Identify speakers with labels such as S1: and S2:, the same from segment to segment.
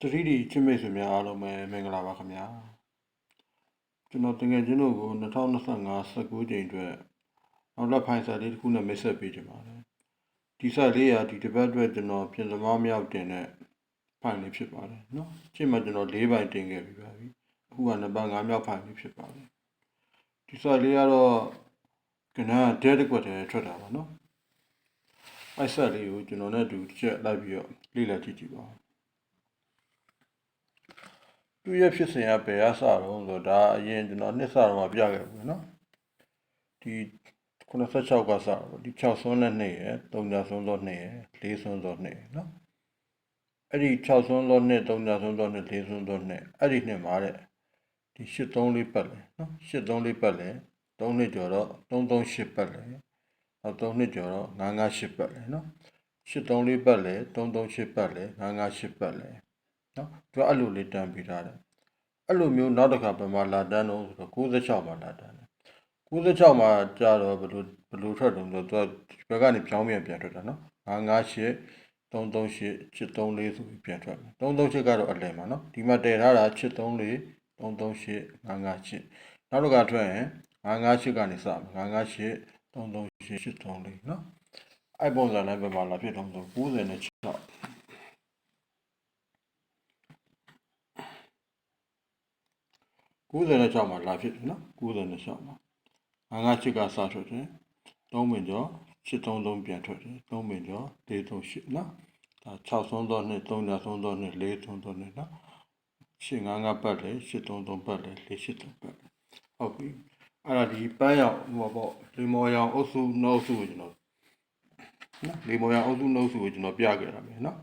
S1: တတိတိချင်းမိတ်ဆွေများအားလုံးပဲမင်္ဂလာပါခင်ဗျာကျွန်တော်တကယ်ချင်းတို့ကို2025 19ချိန်အတွက်နောက်လက်ဖိုင်စာလေးတစ်ခုနဲ့မိတ်ဆက်ပေးကြပါမယ်ဒီစာလေးကဒီတစ်ပတ်အတွက်ကျွန်တော်ပြင်သမားမြောက်တင်တဲ့ဖိုင်လေးဖြစ်ပါတယ်เนาะချိန်မှာကျွန်တော်၄ပိုင်တင်ခဲ့ပြီးပါပြီအခုကနံပါတ်5မြောက်ဖိုင်လေးဖြစ်ပါတယ်ဒီစာလေးကတော့ကနန်းဒဲတစ်ကွက်တည်းထွက်တာပါเนาะအဲ့ဆက်လေးကိုကျွန်တော်နဲ့အတူတစ်ချက်လိုက်ပြီးတော့လေ့လာကြည့်ကြည့်ပါဦး သူ့ရဲ့ဖြစ်စဉ်ကဘယ်အစတော့ဆိုတော့ဒါအရင်ကျွန်တော်နှစ်စတော့မှပြခဲ့ဘူးနော်ဒီ96ကစတော့ဒီ6ဆွန်းနဲ့နှစ်ရယ်3ညဆွန်းတော့နှစ်ရယ်4ဆွန်းတော့နှစ်ရယ်နော်အဲ့ဒီ6ဆွန်းတော့နှစ်3ညဆွန်းတော့နှစ်4ဆွန်းတော့နှစ်အဲ့ဒီနှစ်မှာတဲ့ဒီ83လေးပတ်လဲနော်83လေးပတ်လဲ3နှစ်ကျော်တော့338ပတ်လဲနောက်3နှစ်ကျော်တော့998ပတ်လဲနော်83လေးပတ်လဲ338ပတ်လဲ998ပတ်လဲ နော်သူကအဲ့လိုလေးတန်းပေးထားတယ်အဲ့လိုမျိုးနောက်တစ်ခါဘယ်မှာလာတန်းတော့ဆိုတော့96မှာလာတန်းတယ်96မှာကြာတော့ဘယ်လိုဘယ်လိုထွက်တော့ဆိုတော့သူကဘက်ကနေပြောင်းပြန်ပြန်ထွက်တာနော်958 338 834ဆိုပြီးပြန်ထွက်မယ်338ကတော့အလယ်မှာနော်ဒီမှာတည်ထားတာ834 338 958နောက်တစ်ခါထွက်ရင်958ကနေစမယ်958 338 834နော်အဲ့ပုံစံနဲ့ဘယ်မှာလာဖြစ်တော့ဆို96 96မှာလာဖြစ်တယ်နော်96မှာငါးငါးချစ်ကစထွက်တယ်3မင်ကျော်833ပြန်ထွက်တယ်3မင်ကျော်438နော်ဒါ6ဆုံးသောနှစ်3ညဆုံးသောနှစ်4ဆုံးသောနှစ်နော်8ငါးငါးပတ်လေ833ပတ်လေ483ပတ်လေဟုတ်ပြီအဲ့ဒါဒီပန်းရောင်ဟိုပေါ့လေမော်ရောင်အုပ်စုနှုတ်စုကိုကျွန်တော်နော်လေမော်ရောင်အုပ်စုနှုတ်စုကိုကျွန်တော်ပြခဲ့တာမယ်နော်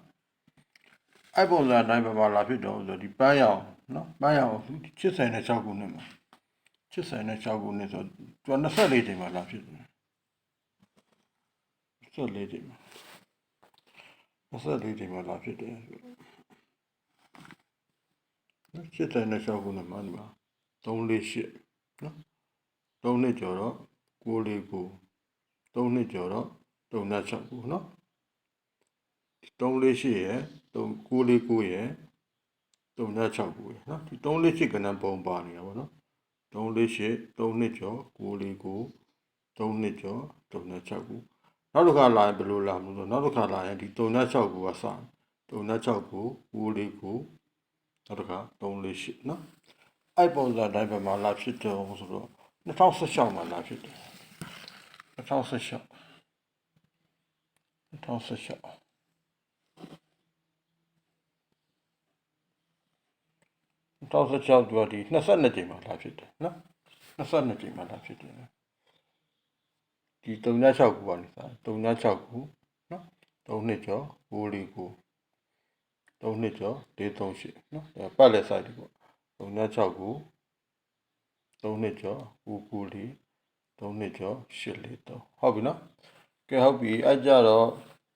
S1: အဲ့ပုံစံအတိုင်းပဲပါလာဖြစ်တော့ဆိုဒီပန်းရောင် နော်ပန်းရောင်အုပ်စု86ခုနှစ်မှာ86ခုနှစ်ဆိုသူက24ချိန်မှာလာဖြစ်တယ်24ချိန်မှာ24ချိန်မှာလာဖြစ်တယ်နော်86ခုနှစ်မှာဒီမှာ348နော်3နှစ်ကျော်တော့649 3နှစ်ကျော်တော့396ခုနော်348ရယ်3 949ရယ် 396ခုရယ်နော်ဒီ348ကဏ္ဍပုံပါနေတာပေါ့နော်348 3နှစ်ကျော်949 3နှစ်ကျော်396ခုနောက်တစ်ခါလာရင်ဘယ်လိုလာမလို့နောက်တစ်ခါလာရင်ဒီ396ခုကစ396ခု949နောက်တစ်ခါ348နော်အဲ့ပုံစံတိုင်းပဲမှာလာဖြစ်တယ်ဆိုတော့2016မှာလာဖြစ်တယ်2016 2016 2016သူကဒီ22ကြိမ်မှာလာဖြစ်တယ်နော်22ကြိမ်မှာလာဖြစ်တယ်ဒီ36ခုကနေစ36ခုနော်3နှစ်ကျော်649 3နှစ်ကျော်438နော်ဒါပတ်လက်ဆိုင်ဒီပေါ့36ခု3နှစ်ကျော်994 3နှစ်ကျော်843ဟုတ်ပြီနော်ကဲဟုတ်ပြီအဲ့ကြတော့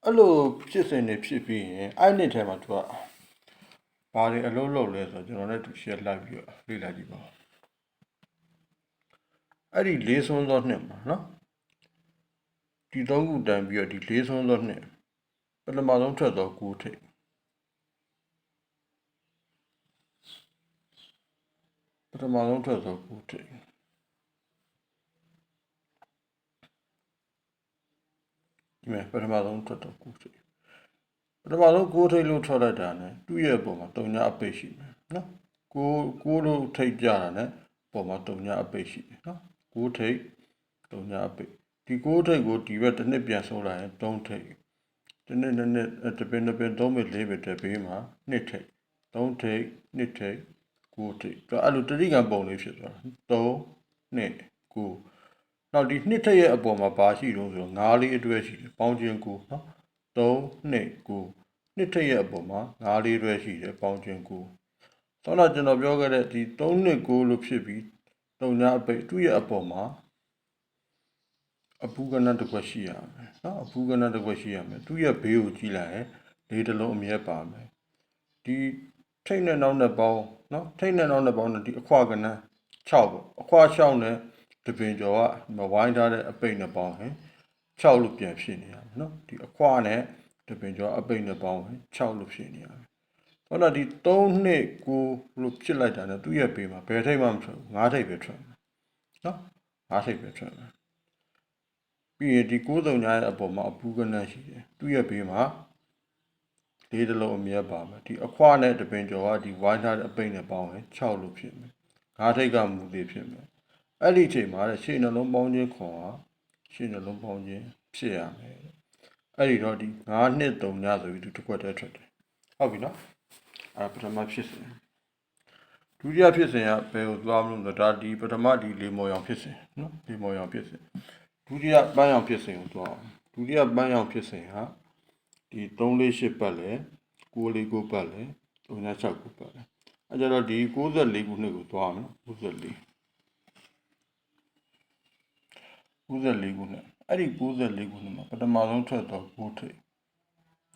S1: အဲ့လိုဖြစ်စဉ်တွေဖြစ်ပြီးရင်အဲ့နှစ်ထဲမှာသူက ဘာတွေအလုပ်လုပ်လဲဆိုတော့ကျွန်တော်လည်းသူ share လိုက်ပြီးတော့လေ့လာကြည့်ပါဦးအဲ့ဒီလေးစွန်းသောနှစ်မှာနော်ဒီသုံးခုတန်ပြီးတော့ဒီလေးစွန်းသောနှစ်ပထမဆုံးထွက်သောကူထိပ်ပထမဆုံးထွက်သောကူထိပ်ဒီမှာပထမဆုံးထွက်သောကူထိပ် ပထမဆုံးကိုးထိပ်လို့ထွက်လိုက်တာ ਨੇ သူ့ရဲ့ပုံမှာတုံညာအပိတ်ရှိမယ်နော်ကိုးကိုးလို့ထိပ်ကြတာ ਨੇ ပုံမှာတုံညာအပိတ်ရှိတယ်နော်ကိုးထိပ်တုံညာအပိတ်ဒီကိုးထိပ်ကိုဒီဘက်တစ်နှစ်ပြန်ဆုံးလာရင်၃ထိပ်တစ်နှစ်နှစ်နှစ်တစ်ပင်တစ်ပင်၃မိ၄မိတစ်ပေးမှာနှစ်ထိပ်၃ထိပ်နှစ်ထိပ်ကိုးထိပ်ဒါအဲ့လိုတတိကံပုံလေးဖြစ်သွားတာ၃နှစ်ကိုးနောက်ဒီနှစ်ထက်ရဲ့အပေါ်မှာဘာရှိတုံးဆိုတော့ငါးလေးအတွဲရှိတယ်ပေါင်းခြင်းကိုနော် 3နှစ်9နှစ်ထက်ရဲ့အပေါ်မှာ9လေးတွဲရှိတယ်ပေါင်းခြင်း9ဆောတော့ကျွန်တော်ပြောခဲ့တဲ့ဒီ3နှစ်9လို့ဖြစ်ပြီးတုံညာအပိတ်သူ့ရဲ့အပေါ်မှာအပူကနတစ်ခွက်ရှိရမယ်နော်အပူကနတစ်ခွက်ရှိရမယ်သူ့ရဲ့ဘေးကိုကြည့်လိုက်ရင်လေးတစ်လုံးအမြဲပါမယ်ဒီထိတ်နဲ့နောက်နဲ့ပေါင်းနော်ထိတ်နဲ့နောက်နဲ့ပေါင်းနဲ့ဒီအခွာကန6ပေါ့အခွာ6နဲ့တပင်ကျော်ကမဝိုင်းထားတဲ့အပိတ်နဲ့ပေါင်းရင် 6လို့ပြန်ဖြစ်နေရမယ်နော်ဒီအခွာနဲ့တပင်ကျော်အပိတ်နဲ့ပေါင်းရင်6လို့ဖြစ်နေရမယ်ဟောတော့ဒီ3နှစ်ကိုလို့ဖြစ်လိုက်တာနဲ့သူ့ရဲ့ဘေးမှာဘယ်ထိပ်မှမထွက်ဘူး၅ထိပ်ပဲထွက်မယ်နော်၅ထိပ်ပဲထွက်မယ်ပြီးရင်ဒီ90ညာရဲ့အပေါ်မှာအပူကနန်းရှိတယ်သူ့ရဲ့ဘေးမှာလေးတလုံးအမြဲပါမယ်ဒီအခွားနဲ့တပင်ကျော်ကဒီဝိုင်းထားတဲ့အပိတ်နဲ့ပေါင်းရင်6လို့ဖြစ်မယ်၅ထိပ်ကမူသေးဖြစ်မယ်အဲ့ဒီအချိန်မှာတဲ့ရှေ့နှလုံးပေါင်းခြင်းခွန်ဟာ ရှေ့နှလုံးပေါင်းခြင်းဖြစ်ရမယ်အဲ့ဒီတော့ဒီ9နှစ်3ညဆိုပြီးသူတစ်ခွက်တည်းထွက်တယ်ဟုတ်ပြီနော်အဲ့ပထမဖြစ်စဉ်ဒုတိယဖြစ်စဉ်ကဘယ်ကိုသွားမလို့ဒါဒီပထမဒီလေမော်ရောင်ဖြစ်စဉ်နော်လေမော်ရောင်ဖြစ်စဉ်ဒုတိယပန်းရောင်ဖြစ်စဉ်ကိုသွားဒုတိယပန်းရောင်ဖြစ်စဉ်ဟာဒီ348ပတ်လဲ94ကိုပတ်လဲ36ကိုပတ်လဲအဲ့ကြတော့ဒီ94ခုနှစ်ကိုသွားမယ်94 94ခုနှစ်အဲ့ဒီ94ခုနှစ်မှာပထမဆုံးထွက်တော့6ထိပ်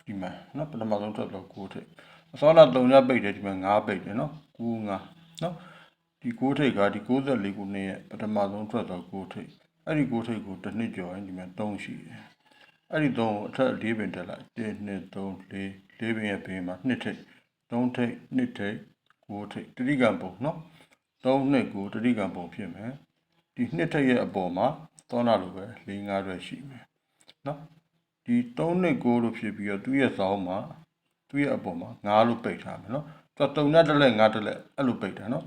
S1: ဒီမှာနော်ပထမဆုံးထွက်တော့6ထိပ်အစောနာ3ညပိတ်တယ်ဒီမှာ5ပိတ်တယ်နော်9 5နော်ဒီ6ထိပ်ကဒီ94ခုနှစ်ရဲ့ပထမဆုံးထွက်တော့6ထိပ်အဲ့ဒီ6ထိပ်ကိုတစ်နှစ်ကျော်ရင်ဒီမှာ3ရှိတယ်အဲ့ဒီ3ကိုအထက်4ပင်တက်လိုက်1 2 3 4 4ပင်ရဲ့ဘေးမှာ2ထိပ်3ထိပ်2ထိပ်6ထိပ်တတိကံပုံနော်3နှစ်ကိုတတိကံပုံဖြစ်မယ်ဒီနှစ်ထိပ်ရဲ့အပေါ်မှာ သောနာလိုပဲ၄၅ရွက်ရှိမယ်နော်ဒီ3နှစ်6လို့ဖြစ်ပြီးတော့သူ့ရဲ့ဇောင်းမှာသူ့ရဲ့အပေါ်မှာ9လို့ပိတ်ထားမယ်နော်သူက3ညတစ်လက်9တစ်လက်အဲ့လိုပိတ်တာနော်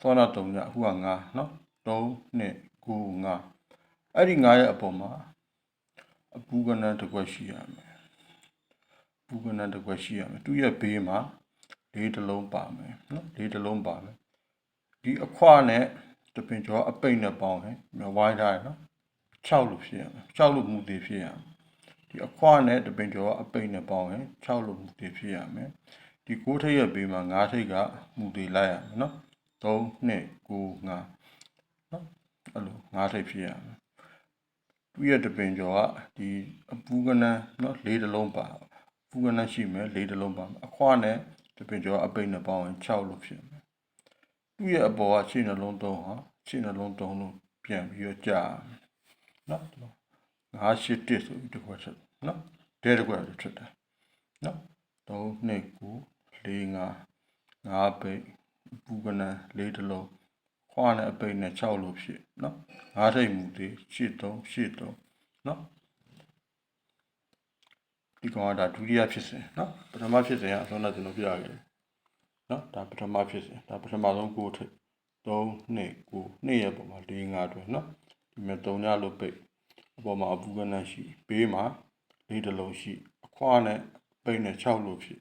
S1: သောနာ3ညအခုက9နော်3နှစ်9 9အဲ့ဒီ9ရဲ့အပေါ်မှာအပူကနန်းတစ်ခွက်ရှိရမယ်ပူကနန်းတစ်ခွက်ရှိရမယ်သူ့ရဲ့ဘေးမှာလေးတစ်လုံးပါမယ်နော်လေးတစ်လုံးပါမယ်ဒီအခွနဲ့တပင်ကျော်အပိတ်နဲ့ပေါင်းတယ်ဝိုင်းထားတယ်နော် 6လို့ဖြစ်ရမယ်6လို့မူသေးဖြစ်ရမယ်ဒီအခွနဲ့တပင်ကျော်ကအပိတ်နဲ့ပေါင်းရင်6လို့မူသေးဖြစ်ရမယ်ဒီ6ထိပ်ရဲ့ဘေးမှာ9ထိပ်ကမူသေးလိုက်ရမယ်နော်3 2 9 5နော်အဲ့လို9ထိပ်ဖြစ်ရမယ်သူရဲ့တပင်ကျော်ကဒီအပူကနန်းနော်လေးတစ်လုံးပါပူကနန်းရှိမယ်လေးတစ်လုံးပါအခွနဲ့တပင်ကျော်အပိတ်နဲ့ပေါင်းရင်6လို့ဖြစ်မယ်သူ့ရဲ့အပေါ်ကခြေနှလုံးသုံးဟာခြေနှလုံးသုံးလို့ပြန်ပြီးတော့ကြာ နော်ငါရှိတစ်ဆိုပြီးတစ်ခွက်ချက်နော်တဲတစ်ခွက်လို့ထွက်တာနော်3 2 9 4 5 5ပိတ်ပူကနန်းလေးတစ်လုံးခွာနဲ့အပိတ်နဲ့6လို့ဖြစ်နော်ငါးထိတ်မူသေးရှစ်3ရှစ်3နော်ဒီကောင်ကဒါဒုတိယဖြစ်စဉ်နော်ပထမဖြစ်စဉ်ကအစောနဲ့ကျွန်တော်ပြရခဲ့တယ်နော်ဒါပထမဖြစ်စဉ်ဒါပထမဆုံးကိုထိတ်3 2 9နှစ်ရဲ့ပုံမှာ4 5တွဲနော်ဒီ မဲ့3ညလို့ပိတ်အပေါ်မှာအပူကနန်းရှိဘေးမှာလေးတစ်လုံးရှိအခွာနဲ့ပိတ်နဲ့6လို့ဖြစ်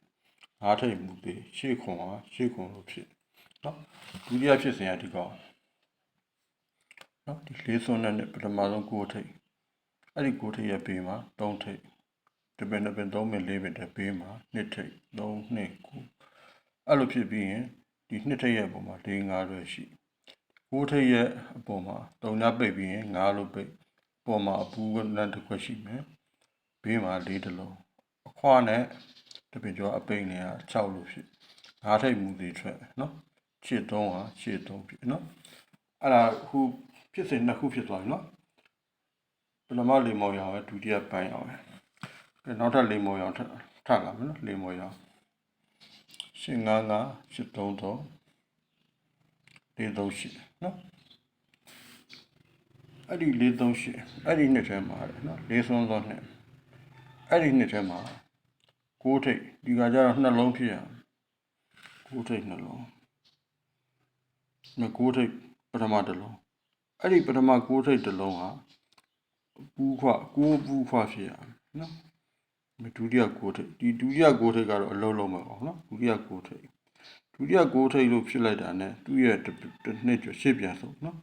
S1: ငါးထိတ်မူသေးရှေ့ခွန်ဟာရှေ့ခွန်လို့ဖြစ်နော်ဒုတိယဖြစ်စဉ်ကဒီကောင်နော်ဒီလေးစွန်းနဲ့ပထမဆုံးကိုထိတ်အဲ့ဒီကိုထိတ်ရဲ့ဘေးမှာ3ထိတ်တပင်တပင်3ပင်4ပင်တဲ့ဘေးမှာ2ထိတ်3 2 9အဲ့လိုဖြစ်ပြီးရင်ဒီနှစ်ထိပ်ရဲ့အပေါ်မှာ၄၅ရွက်ရှိ ကိုးထိပ်ရဲ့အပေါ်မှာ၃ညပိတ်ပြီးရင်၅လို့ပိတ်အပေါ်မှာအပူကလန်တစ်ခွက်ရှိမယ်ဘေးမှာ၄တလုံးအခွားနဲ့တပင်ကျော်အပိတ်နဲ့က6လို့ဖြစ်၅ထိပ်မူသေးထွက်နော်ချစ်3ဟာချစ်3ဖြစ်နော်အဲ့ဒါခုဖြစ်စဉ်နှစ်ခုဖြစ်သွားပြီနော်ပထမလေမော်ရောင်ပဲဒုတိယပန်းရောင်ပဲနောက်ထပ်လေမော်ရောင်ထပ်ထပ်လာမယ်နော်လေမော်ရောင်ရှင် ငါးငါရှစ်သုံးသုံးလေးသုံးရှစ်နော်အဲ့ဒီလေးသုံးရှစ်အဲ့ဒီနှစ်ထဲမှာနော်လေးဆုံးသောနှစ်အဲ့ဒီနှစ်ထဲမှာကိုးထိပ်ဒီကကြတော့နှလုံးဖြစ်ရကိုးထိပ်နှလုံးမကိုးထိပ်ပထမတစ်လုံးအဲ့ဒီပထမကိုးထိပ်တစ်လုံးဟာပူးခွကိုးပူးခွဖြစ်ရနော်ဒုတိယကိုထိပ်ဒီဒုတိယကိုထိပ်ကတော့အလုံးလုံးပဲပေါ့နော်ဒုတိယကိုထိပ် ဒုတိယကိုထိပ်လို့ဖြစ်လိုက်တာ ਨੇ သူ့ရဲ့တစ်နှစ်ကျော်ရှေ့ပြန်ဆုံးနော်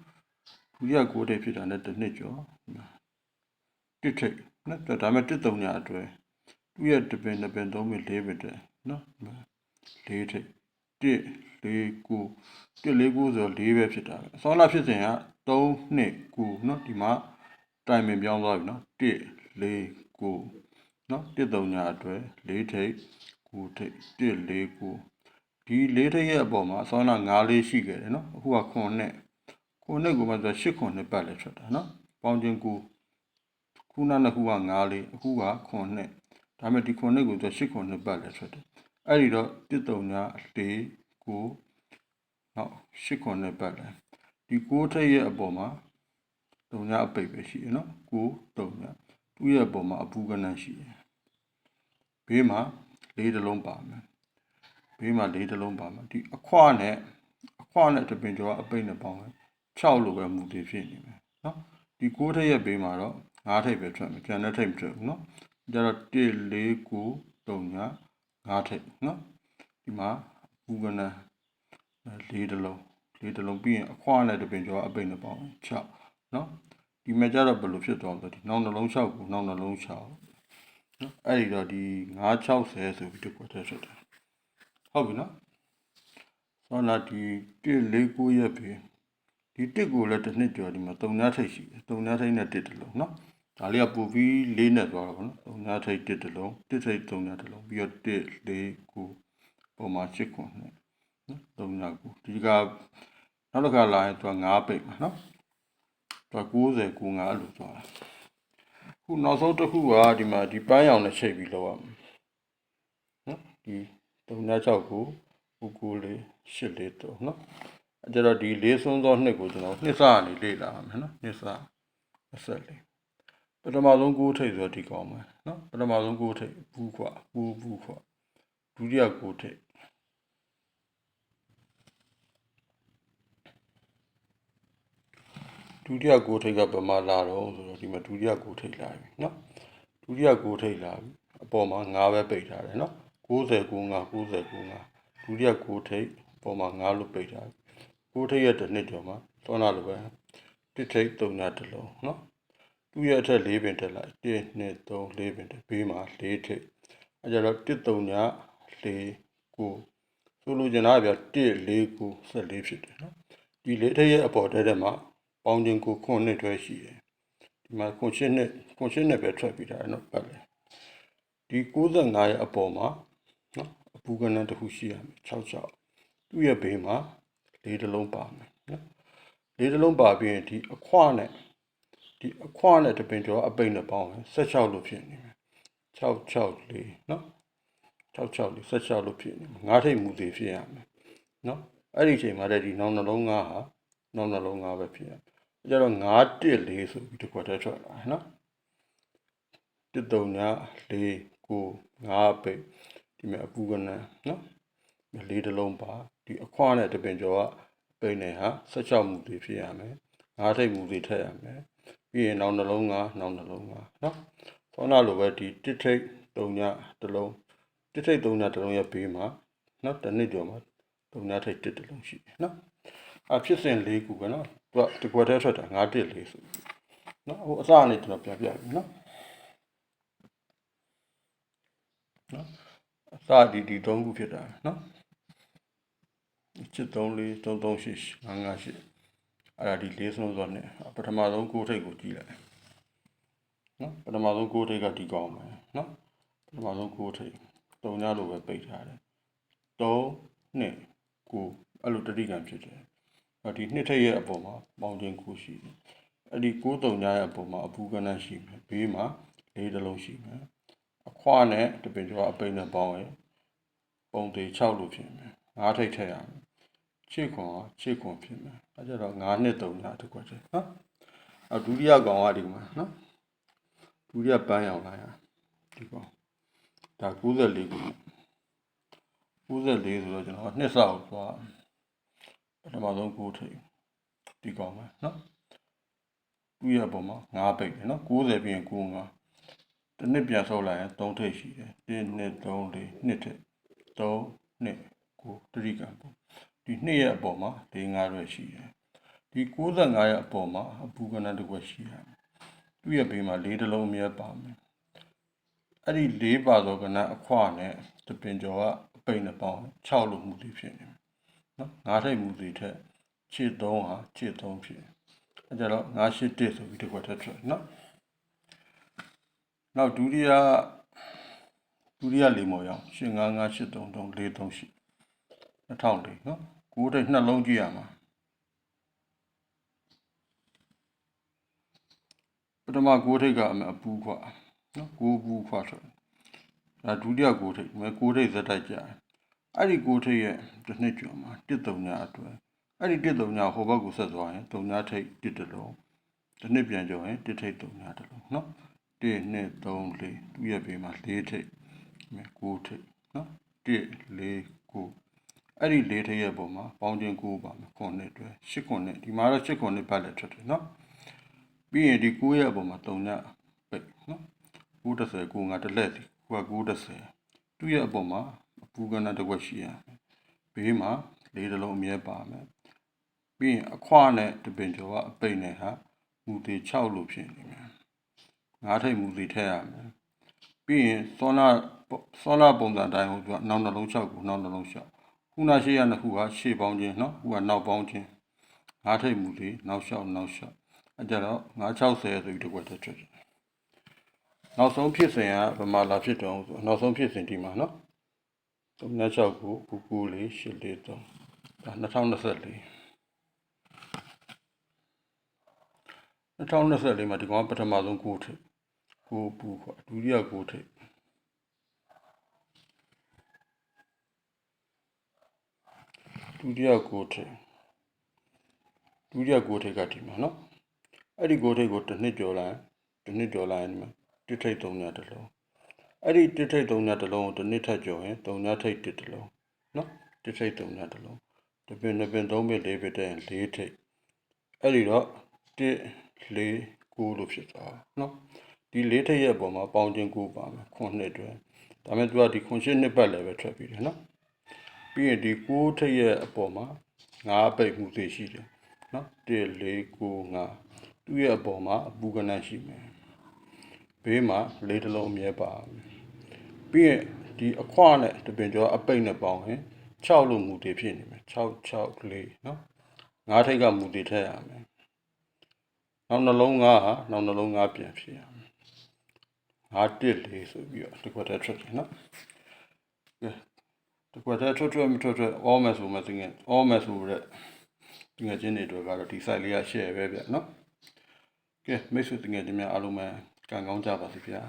S1: ဒုတိယကိုထိပ်ဖြစ်တာ ਨੇ တစ်နှစ်ကျော်တစ်ထိပ်နော်ဒါမဲ့တစ်သုံးညာအတွက်သူ့ရဲ့တပင်တပင်သုံးပင်လေးပင်တဲ့နော်လေးထိပ်တစ်လေးကိုတစ်လေးကိုဆိုလေးပဲဖြစ်တာပဲအစောလာဖြစ်စဉ်က3နှစ်ကိုနော်ဒီမှာတိုင်ပင်ပြောင်းသွားပြီနော်တစ်လေးကိုနော်တစ်သုံးညာအတွက်၄ထိပ်9ထိပ်1 4 9 ဒီ၄ထိပ်ရဲ့အပေါ်မှာအစောနာ9လေးရှိခဲ့တယ်နော်အခုက9နဲ့9နဲ့ကိုမှဆို8ခုနှစ်ပတ်လဲထွက်တာနော်ပေါင်းချင်း9ခုနနှစ်ခုက9လေးအခုက9နဲ့ဒါမဲ့ဒီ9နဲ့ကိုဆို8ခုနှစ်ပတ်လဲထွက်တယ်အဲ့ဒီတော့တစ်တုံညာ၄ကိုနောက်ရှစ်ခွန်နဲ့ပတ်တယ်ဒီကိုထိတ်ရဲ့အပေါ်မှာတုံညာအပိတ်ပဲရှိရနော်ကိုတုံညာသူ့ရဲ့အပေါ်မှာအပူကနန်းရှိတယ်ဘေးမှာလေးတစ်လုံးပါမယ် ဘေးမှာလေးတစ်လုံးပါမယ်ဒီအခွနဲ့အခွနဲ့တပင်ကျော်ကအပိတ်နဲ့ပေါင်းမယ်6လို့ပဲမူတည်ဖြစ်နေမယ်နော်ဒီကိုထိတ်ရဲ့ဘေးမှာတော့9ထိတ်ပဲထွက်မယ်ကျန်တဲ့ထိတ်မထွက်ဘူးနော်ကြတော့1 4 9တုံညာ9ထိတ်နော်ဒီမှာအပူကနန်းလေးတစ်လုံးလေးတစ်လုံးပြီးရင်အခွနဲ့တပင်ကျော်ကအပိတ်နဲ့ပေါင်း6နော်ဒီမှာကျတော့ဘယ်လိုဖြစ်သွားလဲဒီနောက်နှလုံး6ကိုနောက်နှလုံး6နော်အဲ့ဒီတော့ဒီ960ဆိုပြီးတစ်ခွက်ထည့်ထွက်တယ် ဟုတ်ပြီနော်ဆောနာဒီ149ရက်ပြီဒီတစ်ကိုလည်းတစ်နှစ်ကျော်ဒီမှာ3ညထိတ်ရှိတယ်3ညထိတ်နဲ့တစ်တလုံးနော်ဒါလေးကပူပြီး၄နဲ့သွားတော့ဗောနော်3ညထိတ်တစ်တလုံးတစ်ထိတ်3ညတလုံးပြီးတော့1 4 9ပုံမှာ8ခွန်နဲ့နော်3ညကိုဒီကနောက်တစ်ခါလာရင်သူက9ပိတ်မှာနော်သူက90 95အဲ့လိုသွားတာခုနောက်ဆုံးတစ်ခုကဒီမှာဒီပန်းရောင်နဲ့ချိန်ပြီးလောက်ရမယ်နော်ဒီ 3.6ကိုကိုကိုလေး8လေးတော့နော်အဲကြတော့ဒီလေးစွန်းသောနှစ်ကိုကျွန်တော်နှစ်စကနေလေ့လာရမယ်နော်နှစ်စအဆက်လေးပထမဆုံးကိုထိပ်ဆိုတော့ဒီကောင်းမယ်နော်ပထမဆုံးကိုထိပ်ဘူးခွဘူးဘူးခွဒုတိယကိုထိပ်ဒုတိယကိုထိပ်ကဗမာလာတော့ဆိုတော့ဒီမှာဒုတိယကိုထိပ်လာပြီနော်ဒုတိယကိုထိပ်လာပြီအပေါ်မှာ9ပဲပိတ်ထားတယ်နော်90 95 90 95ဒုတိယကိုထိပ်အပေါ်မှာ9လို့ပိတ်ထားပြီကိုထိပ်ရဲ့တစ်နှစ်ကျော်မှာသောနာလိုပဲတစ်ထိပ်3ညတစ်လုံးနော်သူ့ရဲ့အထက်၄ပင်တက်လိုက်1 2 3 4ပင်တက်ဘေးမှာ၄ထိပ်အဲကြတော့1 3ည4 9ဆိုလိုချင်တာကဗျ1 4 9 14ဖြစ်တယ်နော်ဒီလေးထိပ်ရဲ့အပေါ်တဲတဲ့မှာပေါင်းခြင်းကိုခွန်နှစ်တွဲရှိတယ်ဒီမှာခွန်ရှင်းနှစ်ခွန်ရှင်းနှစ်ပဲထွက်ပြီးတာနော်ပတ်လေဒီ65ရဲ့အပေါ်မှာ နော်အပူကနန်းတစ်ခုရှိရမယ်66သူ့ရဲ့ဘေးမှာလေးတစ်လုံးပါမယ်နော်လေးတစ်လုံးပါပြီးရင်ဒီအခွနဲ့ဒီအခွနဲ့တပင်ကျော်အပိတ်နဲ့ပေါင်းရင်16လို့ဖြစ်နေမယ်66လေးနော်66လေး16လို့ဖြစ်နေမယ်ငါးထိပ်မူသေးဖြစ်ရမယ်နော်အဲ့ဒီအချိန်မှာတည်းဒီနောက်နှလုံးသားဟာနောက်နှလုံးသားပဲဖြစ်ရမယ်ကျတော့9 1 4ဆိုပြီးတစ်ခွက်တည်းထွက်လာတယ်နော်1 3ည4 9 5ပိတ် ဒီမှာအပူကနန်းနော်လေးတစ်လုံးပါဒီအခွားနဲ့တပင်ကျော်ကပိတ်နေဟာ16မူသေးဖြစ်ရမယ်9ထိပ်မူသေးထည့်ရမယ်ပြီးရင်နောက်နှလုံးကနောက်နှလုံးကနော်ဆောနာလိုပဲဒီတစ်ထိပ်3ညတစ်လုံးတစ်ထိပ်3ညတစ်လုံးရဲ့ဘေးမှာနော်တစ်နှစ်ကျော်မှာ3ညထိပ်တစ်တစ်လုံးရှိတယ်နော်အဖြစ်စဉ်၄ခုပဲနော်သူကဒီကွက်ထဲထွက်တာ9တစ်လေးဆိုနော်ဟိုအစအနေကျွန်တော်ပြပြပြီနော်နော်အ စဒီဒီ၃ခုဖြစ်တာနော်ချစ်3လေး3 3 8 5 5 8အဲ့ဒါဒီလေးစလုံးဆိုတော့ပထမဆုံးကိုထိတ်ကိုကြည့်လိုက်နော်ပထမဆုံးကိုထိတ်ကဒီကောင်းမယ်နော်ပထမဆုံးကိုထိတ်တုံညလိုပဲပိတ်ထားတယ်3နှစ်ကိုအဲ့လိုတတိကံဖြစ်တယ်ဒီနှစ်ထက်ရဲ့အပေါ်မှာပေါင်းခြင်းကိုရှိတယ်အဲ့ဒီကိုတုံညရဲ့အပေါ်မှာအပူကနန်းရှိမယ်ဘေးမှာလေးတစ်လုံးရှိမယ် အခွားနဲ့တပင်ကျော်အပိတ်နဲ့ပေါင်းရင်ပုံသေး6လို့ဖြစ်မယ်ငါးထိတ်ထည့်ရမယ်ချစ်ခွန်ချစ်ခွန်ဖြစ်မယ်အဲကြတော့9နှစ်3ညတစ်ခွက်တည်းနော်အဒုတိယကောင်ကဒီမှာနော်ဒုတိယပန်းရောင်လာရဒီကောင်ဒါ94ခု94ဆိုတော့ကျွန်တော်နှစ်ဆောက်သွားပထမဆုံးကိုထိပ်ဒီကောင်ပဲနော်သူ့ရဲ့ပုံမှာ9ပိတ်တယ်နော်90ပြီးရင်95 တစ်နှစ်ပြန်ဆုပ်လိုက်ရင်3ထိပ်ရှိတယ်1 2 3 4နှစ်ထိပ်3နှစ်9တတိကံပုံဒီနှစ်ရဲ့အပေါ်မှာ၄၅ရွက်ရှိတယ်ဒီ65ရဲ့အပေါ်မှာအပူကနတစ်ခွက်ရှိတယ်သူ့ရဲ့ဘေးမှာ၄တလုံးအမြဲပါမယ်အဲ့ဒီ၄ပါသောကနအခွနဲ့တပင်ကျော်ကအပိန်နဲ့ပေါင်း6လို့မူတည်ဖြစ်နေတယ်နော်၅ထိပ်မူတည်ထက်ခြေ3ဟာခြေ3ဖြစ်အဲကြတော့9 8 1ဆိုပြီးတစ်ခွက်ထက်ထွက်နော် နောက်ဒုတိယဒုတိယလေးမော်ရအောင်8 9 9 8 3 3 4 3ရှိ2004နော်ကိုးထိပ်နှလုံးကြည့်ရမှာပထမကိုးထိပ်ကအမအပူခွနော်ကိုးဘူးခွဆိုဒါဒုတိယကိုထိတ်မဲကိုထိတ်ဇက်တိုက်ကြတယ်အဲ့ဒီကိုထိတ်ရဲ့တစ်နှစ်ကျော်မှာတစ်တုံညာအတွက်အဲ့ဒီတစ်တုံညာဟိုဘက်ကိုဆက်သွားရင်တုံညာထိတ်တစ်တလုံးတစ်နှစ်ပြန်ကျော်ရင်တစ်ထိတ်တုံညာတစ်လုံးနော် တစ်နှစ်သုံးလေးသူ့ရဲ့ဘေးမှာလေးထိတ်မဲကိုထိတ်နော်တစ်လေးကိုအဲ့ဒီလေးထိတ်ရဲ့ပုံမှာပေါင်းချင်းကိုပါမယ်ခုနှစ်အတွက်ရှစ်ခုနှစ်ဒီမှာတော့ရှစ်ခုနှစ်ပတ်လက်ထွက်တယ်နော်ပြီးရင်ဒီ9ရဲ့အပေါ်မှာ3ညပိတ်နော်930ကိုငါတစ်လက်ဒီကိုက930သူ့ရဲ့အပေါ်မှာအပူကနတစ်ဝက်ရှိရမယ်ဘေးမှာလေးတစ်လုံးအမြဲပါမယ်ပြီးရင်အခွားနဲ့တပင်ကျော်ကအပိတ်နဲ့ဟာမူသေး6လို့ဖြစ်နေမယ် ငါးထိပ်မူသေးထည့်ရမယ်ပြီးရင်သောနာသောနာပုံစံတိုင်းကိုသူကနောက်နှလုံး6ကိုနောက်နှလုံး6ခုနရှိရနှစ်ခုကရှေ့ပေါင်းခြင်းနော်ခုကနောက်ပေါင်းခြင်းငါးထိပ်မူသေးနောက်လျှောက်နောက်လျှောက်အဲ့ကြတော့960ဆိုပြီးတစ်ခွက်တည်းထွက်တယ်နောက်ဆုံးဖြစ်စဉ်ကဗမာလာဖြစ်တော့ဆိုနောက်ဆုံးဖြစ်စဉ်ဒီမှာနော်36ကိုကူကူလေး843ဒါ2024 2024မှာဒီကောင်ကပထမဆုံးကိုထိပ် ကိုပူခွာဒုတိယကိုထိပ်ဒုတိယကိုထိပ်ဒုတိယကိုထိပ်ကဒီမှာနော်အဲ့ဒီကိုထိတ်ကိုတစ်နှစ်ကျော်လိုက်တစ်နှစ်ကျော်လိုက်ရင်ဒီမှာတစ်ထိတ်သုံးညတစ်လုံးအဲ့ဒီတစ်ထိတ်သုံးညတစ်လုံးကိုတစ်နှစ်ထပ်ကျော်ရင်သုံးညထိတ်တစ်တစ်လုံးနော်တစ်ထိတ်သုံးညတစ်လုံးတစ်ပင်နှစ်ပင်သုံးပင်လေးပင်တဲ့လေးထိတ်အဲ့ဒီတော့တစ်လေးကိုလို့ဖြစ်သွားနော် ဒီလေးထိတ်ရဲ့အပေါ်မှာပေါင်းခြင်းကိုပါမယ်ခွန်နှစ်တွဲဒါမဲ့သူကဒီခွန်ရှင်းနှစ်ပတ်လည်းပဲထွက်ပြီးတယ်နော်ပြီးရင်ဒီကိုထိတ်ရဲ့အပေါ်မှာငါးပိတ်မှုသေးရှိတယ်နော်တစ်လေးကိုငါးသူ့ရဲ့အပေါ်မှာအပူကနန်းရှိမယ်ဘေးမှာလေးတစ်လုံးအမြဲပါမယ်ပြီးရင်ဒီအခွနဲ့တပင်ကျော်အပိတ်နဲ့ပေါင်းရင်6လို့မူတည်ဖြစ်နေမယ်6 6လေးနော်ငါးထိပ်ကမူတည်ထည့်ရမယ်နောက်နှလုံးငါးဟာနောက်နှလုံးငါးပြန်ဖြစ်ရမယ် ငါးတစ်လေးဆိုပြီးတော့ဒီကွက်တဲ့ထွက်တယ်နော်ကဲဒီကွက်တဲ့ထွက်ထွက်မထွက်ထွက် all မယ်ဆိုမှသင်ငယ် all မယ်ဆိုရက်ဒီငယ်ချင်းတွေအတွက်ကတော့ဒီ site လေးက share ပဲဗျနော်ကဲမိတ်ဆွေတငယ်ချင်းများအားလုံးပဲကံကောင်းကြပါစေဗျာ